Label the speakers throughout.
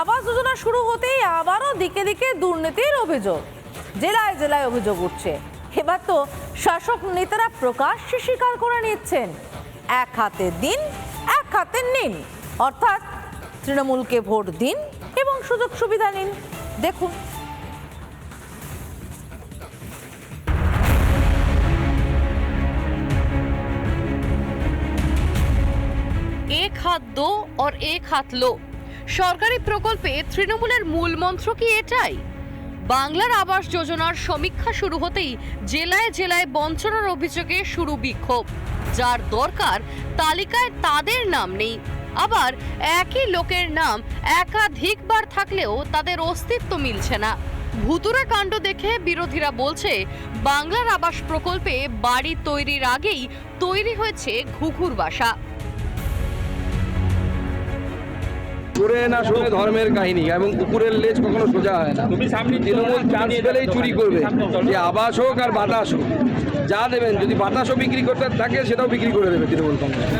Speaker 1: আবাস যোজনা শুরু হতেই আবারও দিকে দিকে দুর্নীতির অভিযোগ। জেলায় জেলায় অভিযোগ উঠছে। এবার তো শাসক নেতারা প্রকাশ্যে স্বীকার করে নিচ্ছেন। এক হাতে দিন, এক হাতে নিন। অর্থাৎ তৃণমূলকে ভোট দিন এবং সুযোগ সুবিধা নিন। দেখুন।
Speaker 2: এক হাত দো और এক হাত লো। সরকারি প্রকল্পে তৃণমূলের মূল মন্ত্র কি এটাই? বাংলার আবাস যোজনার সমীক্ষা শুরু হতেই জেলায় জেলায় বঞ্চনার অভিযোগে শুরু বিক্ষোভ। যার দরকার তালিকায় তাদের নাম নেই। আবার একই লোকের নাম একাধিকবার থাকলেও তাদের অস্তিত্ব মিলছে না। ভুতুরে কাণ্ড দেখে বিরোধীরা বলছে, বাংলার আবাস প্রকল্পে বাড়ি তৈরির আগেই তৈরি হয়েছে ঘুঘুর বাসা।
Speaker 3: না শুনে ধর্মের কাহিনী এবং কুকুরের লেজ কখনো সোজা হয় না। তৃণমূল চান্স পেলেই চুরি করবে যে আবাস হোক আর বাতাস হোক যা দেবেন যদি বাতাসও বিক্রি করতে থাকে সেটাও বিক্রি করে দেবে তৃণমূল কংগ্রেস।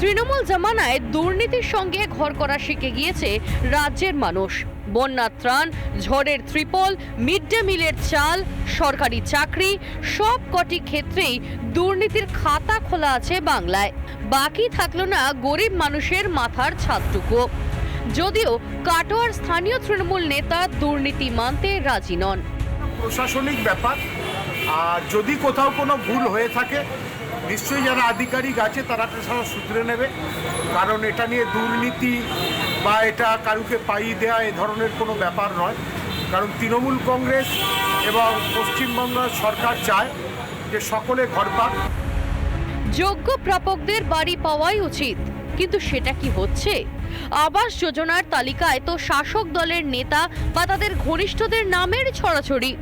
Speaker 2: তৃণমূল জামানায় দুর্নীতির সঙ্গে ঘর করা শিখে গিয়েছে রাজ্যের মানুষ। বন্যার ত্রাণ ঝড়ের ত্রিপল মিড ডে মিলের চাল সরকারি চাকরি সব কটি ক্ষেত্রেই দুর্নীতির খাতা খোলা আছে বাংলায়। বাকি থাকল না গরিব মানুষের মাথার ছাদটুকু। যদিও কাটোয়ার স্থানীয় তৃণমূল নেতা দুর্নীতি মানতে রাজি নন।
Speaker 4: প্রশাসনিক ব্যাপার, আর যদি কোথাও কোনো ভুল হয়ে থাকে, নিশ্চয়ই যারা আধিকারিক আছে তারা সেটা সূত্রে নেবে। কারণ এটা নিয়ে দুর্নীতি বা এটা কারুকে পাইয়ে দেওয়া এ ধরনের কোনো ব্যাপার নয়। কারণ তৃণমূল কংগ্রেস এবং পশ্চিমবঙ্গ সরকার চায় যে সকলে ঘর পাক।
Speaker 2: যোগ্য প্রাপকদের বাড়ি পাওয়াই উচিত। কিন্তু সেটা কি হচ্ছে? আবাস যোজনার তালিকায় তো শাসক দলের নেতা বা তাদের ঘনিষ্ঠদের নামের ছড়াছড়ি।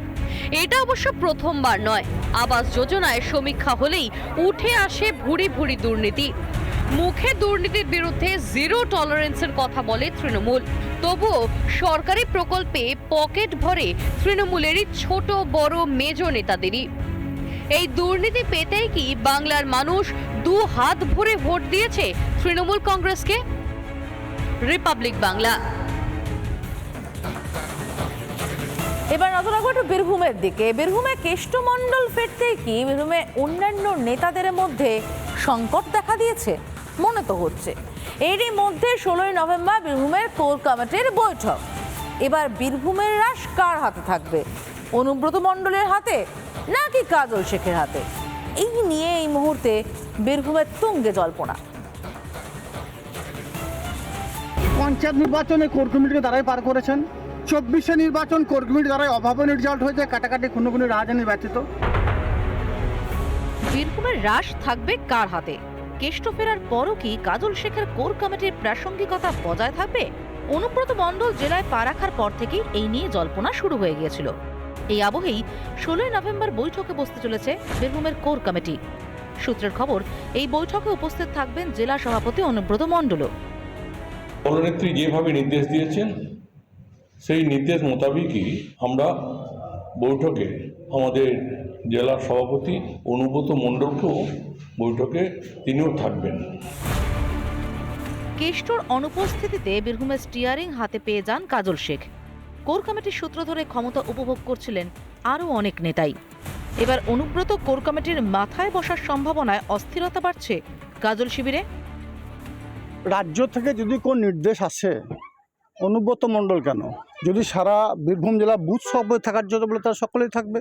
Speaker 2: এটা অবশ্য প্রথমবার নয়। আবাস যোজনায় সমীক্ষা হলেই উঠে আসে ভুরি ভুরি দুর্নীতি। মুখে দুর্নীতির বিরুদ্ধে জিরো টলারেন্সের কথা বলে তৃণমূল। তবুও সরকারি প্রকল্পে পকেট ভরে তৃণমূলেরই ছোট বড় মেজ নেতাদেরই। এই দুর্নীতি পেতেই কি বাংলার মানুষ দু হাত ভরে ভোট দিয়েছে তৃণমূল কংগ্রেসকে? রিপাবলিক বাংলা।
Speaker 1: এবার নজর রাখব একটু বীরভূমের দিকে। বীরভূমে কেষ্টমণ্ডল ফিরতে কি? বীরভূমে অন্যান্য নেতাদের মধ্যে সংকট দেখা দিয়েছে, মনে তো হচ্ছে। এরই মধ্যে ষোলোই নভেম্বর বীরভূমের কোর কমিটির বৈঠক। এবার বীরভূমের রাস কার হাতে থাকবে? অনুব্রত মণ্ডলের হাতে নাকি কাজল শেখের হাতে? এই নিয়ে এই মুহূর্তে বীরভূমের তুঙ্গে জল্পনা।
Speaker 5: পঞ্চায়েত নির্বাচনে কোর কমিটিকে দ্বারাই পার করেছেন। চব্বিশে নির্বাচন কোর কমিটি দ্বারাই অভাবনীয় রেজাল্ট হয়েছে। কাটাকাটি খুনো খুনি রাজধানী ব্যতীত।
Speaker 6: বীরভূমের রাশ থাকবে কার হাতে? কেষ্ট ফেরার পরও কি কাজল শেখের কোর কমিটির প্রাসঙ্গিকতা বজায় থাকবে? অনুব্রত মণ্ডল জেলায় পা রাখার পর থেকেই এই নিয়ে জল্পনা শুরু হয়ে গিয়েছিল। এই আবহেই ষোলোই নভেম্বর বৈঠকে বসতে চলেছে বীরভূমের কোর কমিটি। সূত্রের খবর এই বৈঠকে উপস্থিত থাকবেন জেলা সভাপতি অনুব্রত মণ্ডলও।
Speaker 7: দলনেত্রী যেভাবে নির্দেশ দিয়েছেন সেই নির্দেশ মোতাবেকই আমরা বৈঠকে আমাদের জেলার সভাপতি অনুব্রত মণ্ডলকেও বৈঠকে তিনিও থাকবেন।
Speaker 6: কেষ্টর অনুপস্থিতিতে বীরভূমের স্টিয়ারিং হাতে পেয়ে যান কাজল শেখ। কোর কমিটির সূত্র ধরে ক্ষমতা উপভোগ করছিলেন আরও অনেক নেতাই। এবার অনুব্রত কোর কমিটির মাথায় বসার সম্ভাবনায় অস্থিরতা বাড়ছে কাজল শিবিরে।
Speaker 5: রাজ্য থেকে যদি কোন নির্দেশ আসে অনুব্রত মণ্ডল কেন? যদি সারা বীরভূম জেলা বুথ সভাপতি থাকার জন্য বলে তারা সকলেই থাকবে?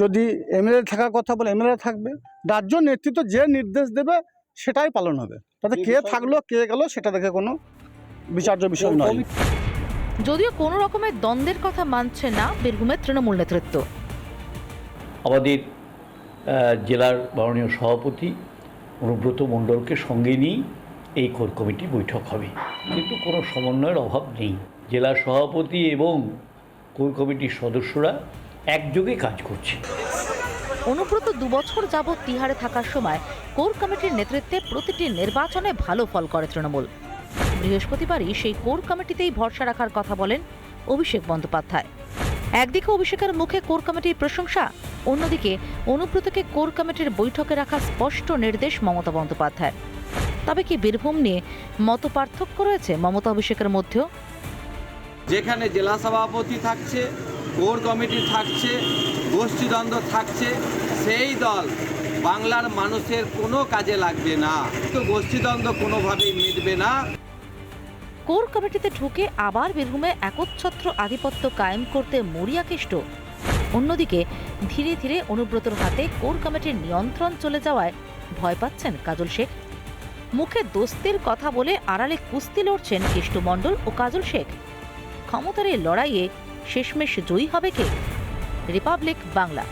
Speaker 5: যদি এমএলএ থাকার কথা বলে এমএলএ থাকবে? রাজ্য নেতৃত্ব যে নির্দেশ দেবে সেটাই পালন হবে। তাতে কে থাকল কে গেল সেটা দেখে কোনো বিচার্য বিষয় নয়।
Speaker 6: যদিও কোনো রকমের দ্বন্দ্বের কথা মানছে না বীরভূমের তৃণমূল নেতৃত্ব।
Speaker 8: আমাদের জেলার মাননীয় সভাপতি অনুব্রত মণ্ডলকে সঙ্গে নিয়েই এই কোর কমিটি বৈঠক হবে। কিন্তু কোনো সমন্বয়ের অভাব নেই। জেলা সভাপতি এবং কোর কমিটির সদস্যরা একযোগে কাজ করছে।
Speaker 6: অনুব্রত দুবছর যাবৎ তিহারে থাকার সময় কোর কমিটির নেতৃত্বে প্রতিটি নির্বাচনে ভালো ফল করে তৃণমূল। বৃহস্পতিবারই সেই কোর কমিটিতেই ভরসা রাখার কথা বলেন অভিষেক বন্দ্যোপাধ্যায়। একদিকে অভিষেকের মুখে কোর কমিটির প্রশংসা, অন্যদিকে অনুব্রতকে কোর কমিটির বৈঠকে রাখা স্পষ্ট নির্দেশ মমতা বন্দ্যোপাধ্যায় তবে কি বীরভূম নিয়ে মত পার্থক্য রয়েছে মমতা অভিষেকের মধ্যেও?
Speaker 9: যেখানে জেলা সভাপতি থাকছে, কোর কমিটি থাকছে, গোষ্ঠীদ্বন্দ্ব থাকছে, সেই দল বাংলার মানুষের কোনো কাজে লাগবে না। তো গোষ্ঠীদ্বন্দ্ব কোনোভাবেই মিটবে না।
Speaker 6: কোর কমিটিতে ঢুকে আবার বীরভূমে একচ্ছত্র আধিপত্য কায়েম করতে মরিয়া কেষ্ট অন্যদিকে ধীরে ধীরে অনুব্রতর হাতে কোর কমিটির নিয়ন্ত্রণ চলে যাওয়ায় ভয় পাচ্ছেন কাজল শেখ। মুখে দোস্তির কথা বলে আড়ালে কুস্তি লড়ছেন কেষ্ট মণ্ডল ও কাজল শেখ। ক্ষমতার এই লড়াইয়ে শেষমেশ জয়ী হবে কে? রিপাবলিক বাংলা।